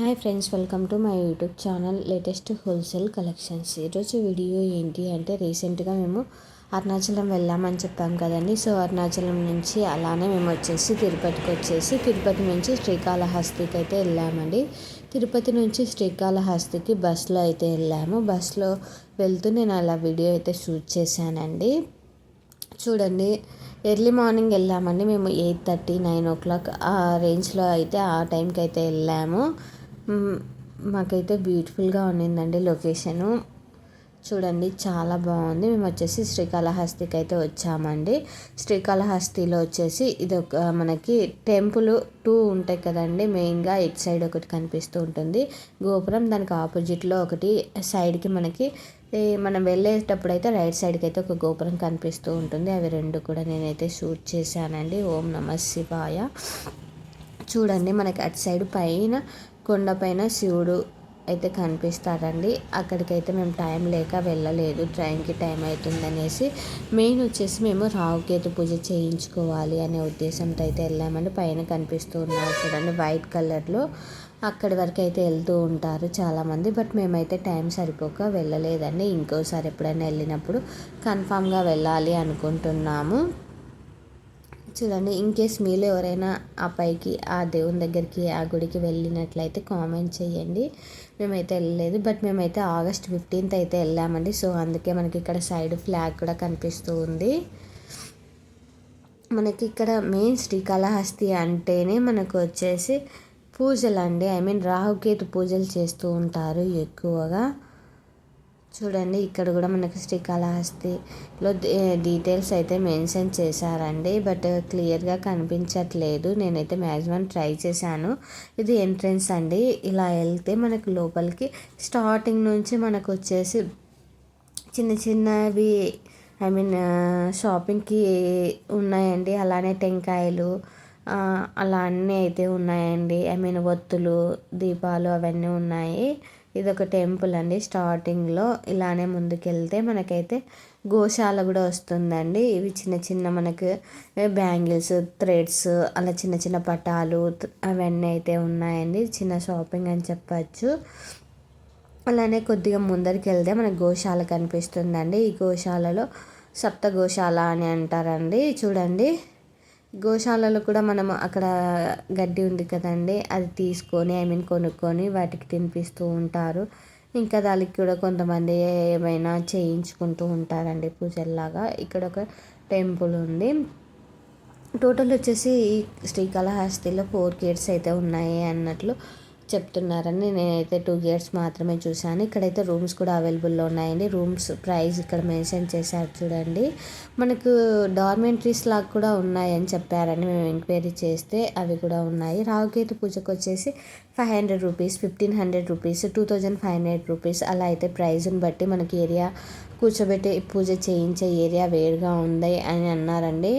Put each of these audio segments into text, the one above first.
Hi friends welcome to my YouTube channel latest wholesale collections. ఈరోజు video ఏంటి అంటే రీసెంట్గా మేము అరుణాచలం వెళ్ళామని చెప్పాం కదండి. సో అరుణాచలం నుంచి అలానే మేము వచ్చేసి తిరుపతికి వచ్చేసి తిరుపతి నుంచి శ్రీకాళహస్తికి అయితే వెళ్ళామండి. తిరుపతి నుంచి శ్రీకాళహస్తికి బస్సులో అయితే వెళ్ళాము. బస్సులో వెళ్తూ నేను అలా వీడియో అయితే షూట్ చేశానండి. చూడండి ఎర్లీ మార్నింగ్ వెళ్ళామండి. మేము eight thirty nine o'clock ఆ రేంజ్లో అయితే ఆ టైంకి అయితే వెళ్ళాము. మాకైతే బ్యూటిఫుల్గా ఉండిందండి లొకేషను. చూడండి చాలా బాగుంది. మేము వచ్చేసి శ్రీకాళహస్తికి అయితే వచ్చామండి. శ్రీకాళహస్తిలో వచ్చేసి ఇది ఒక మనకి టెంపుల్ టూ ఉంటాయి కదండి. మెయిన్గా ఇటు సైడ్ ఒకటి కనిపిస్తూ ఉంటుంది. గోపురం దానికి ఆపోజిట్లో ఒకటి. సైడ్కి మనకి మనం వెళ్ళేటప్పుడు అయితే రైట్ సైడ్కి అయితే ఒక గోపురం కనిపిస్తూ ఉంటుంది. అవి రెండు కూడా నేనైతే షూట్ చేశానండి. ఓం నమ శివాయ. చూడండి మనకి అటు సైడ్ పైన కొండపైన శివుడు అయితే కనిపిస్తారండి అక్కడికైతే మేము టైం లేక వెళ్ళలేదు. ట్రైన్కి టైం అవుతుందనేసి మెయిన్ వచ్చేసి మేము రావుకేతు పూజ చేయించుకోవాలి అనే ఉద్దేశంతో అయితే వెళ్ళామండి. పైన కనిపిస్తూ ఉన్నారు చూడండి వైట్ కలర్లో అక్కడి వరకు అయితే వెళ్తూ ఉంటారు చాలామంది. బట్ మేమైతే టైం సరిపోక వెళ్ళలేదండి. ఇంకోసారి ఎప్పుడైనా వెళ్ళినప్పుడు కన్ఫామ్గా వెళ్ళాలి అనుకుంటున్నాము. చూడండి ఇన్ కేస్ మీలో ఎవరైనా ఆ పైకి ఆ దేవుని దగ్గరికి ఆ గుడికి వెళ్ళినట్లయితే కామెంట్ చేయండి. మేమైతే వెళ్ళలేదు బట్ మేమైతే ఆగస్ట్ ఫిఫ్టీన్త్ అయితే వెళ్ళామండి. సో అందుకే మనకి ఇక్కడ సైడ్ ఫ్లాగ్ కూడా కనిపిస్తూ ఉంది. మనకి ఇక్కడ మెయిన్ శ్రీకాళహస్తి అంటేనే మనకు వచ్చేసి పూజలు అండి ఐ మీన్ రాహుకేతు పూజలు చేస్తూ ఉంటారు ఎక్కువగా. చూడండి ఇక్కడ కూడా మనకి శ్రీకాళహస్తిలో డీటెయిల్స్ అయితే మెన్షన్ చేశారండి బట్ క్లియర్గా కనిపించట్లేదు. నేనైతే మ్యాక్సిమం ట్రై చేశాను. ఇది ఎంట్రన్స్ అండి. ఇలా వెళ్తే మనకు లోపలికి స్టార్టింగ్ నుంచి మనకు వచ్చేసి చిన్న చిన్నవి ఐ మీన్ షాపింగ్కి ఉన్నాయండి. అలానే టెంకాయలు అలా అన్నీ అయితే ఉన్నాయండి. ఐ మీన్ ఒత్తులు దీపాలు అవన్నీ ఉన్నాయి. ఇది ఒక టెంపుల్ అండి. స్టార్టింగ్లో ఇలానే ముందుకెళ్తే మనకైతే గోశాల కూడా వస్తుందండి. ఇవి చిన్న చిన్న మనకు బ్యాంగిల్స్ థ్రెడ్స్ అలా చిన్న చిన్న పటాలు అవన్నీ అయితే ఉన్నాయండి. చిన్న షాపింగ్ అని చెప్పచ్చు. అలానే కొద్దిగా ముందరికి వెళ్తే మనకు గోశాల కనిపిస్తుందండి. ఈ గోశాలలో సప్త గోశాల అని అంటారండి. చూడండి. గోశాలలో కూడా మనం అక్కడ గడ్డి ఉంది కదండి అది తీసుకొని ఐ మీన్ కొనుక్కొని వాటికి తినిపిస్తూ ఉంటారు. ఇంకా దానికి కూడా కొంతమంది ఏమైనా చేయించుకుంటూ ఉంటారండి పూజల్లాగా. ఇక్కడ ఒక టెంపుల్ ఉంది. టోటల్ వచ్చేసి శ్రీకాళహస్తిలో ఫోర్ గేట్స్ అయితే ఉన్నాయి అన్నట్లు చెప్తున్నారని నేనైతే టూ గేట్స్ మాత్రమే చూశాను. ఇక్కడైతే రూమ్స్ కూడా అవైలబుల్లో ఉన్నాయండి. రూమ్స్ ప్రైస్ ఇక్కడ మెన్షన్ చేశారు చూడండి. మనకు డార్మెంటరీస్ లాగా కూడా ఉన్నాయని చెప్పారని మేము ఎంక్వైరీ చేస్తే అవి కూడా ఉన్నాయి. రావుకేతు పూజకు వచ్చేసి five hundred rupees fifteen hundred rupees two thousand five hundred rupees అలా అయితే ప్రైజ్ని బట్టి మనకి ఏరియా కూర్చోబెట్టి పూజ చేయించే ఏరియా వేరుగా ఉంది అని అన్నారండి.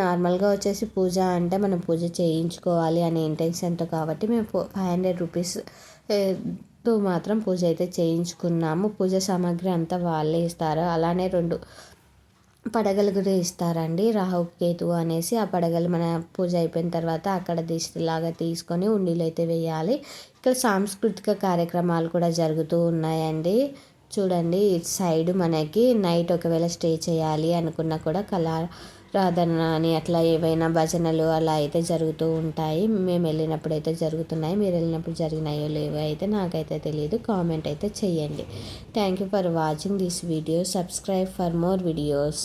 నార్మల్గా వచ్చేసి పూజ అంటే మనం పూజ చేయించుకోవాలి అనే ఇంటెన్షన్తో కాబట్టి మేము ఫైవ్ హండ్రెడ్ రూపీస్తో మాత్రం పూజ అయితే చేయించుకున్నాము. పూజ సామాగ్రి అంతా వాళ్ళే ఇస్తారు. అలానే రెండు పడగలు కూడా ఇస్తారండి. రాహు కేతు అనేసి ఆ పడగలు మన పూజ అయిపోయిన తర్వాత అక్కడ దిష్టిలాగా తీసుకొని ఉండీలు అయితే వేయాలి. ఇక్కడ సాంస్కృతిక కార్యక్రమాలు కూడా జరుగుతూ ఉన్నాయండి. చూడండి ఇటు సైడ్ మనకి నైట్ ఒకవేళ స్టే చేయాలి అనుకున్నా కూడా కళా అని అట్లా ఏవైనా భజనలు అలా అయితే జరుగుతూ ఉంటాయి. మేము వెళ్ళినప్పుడు అయితే జరుగుతున్నాయి. మీరు వెళ్ళినప్పుడు జరిగినాయో లేవో అయితే నాకైతే తెలియదు కామెంట్ అయితే చేయండి. Thank you for watching this video subscribe for more videos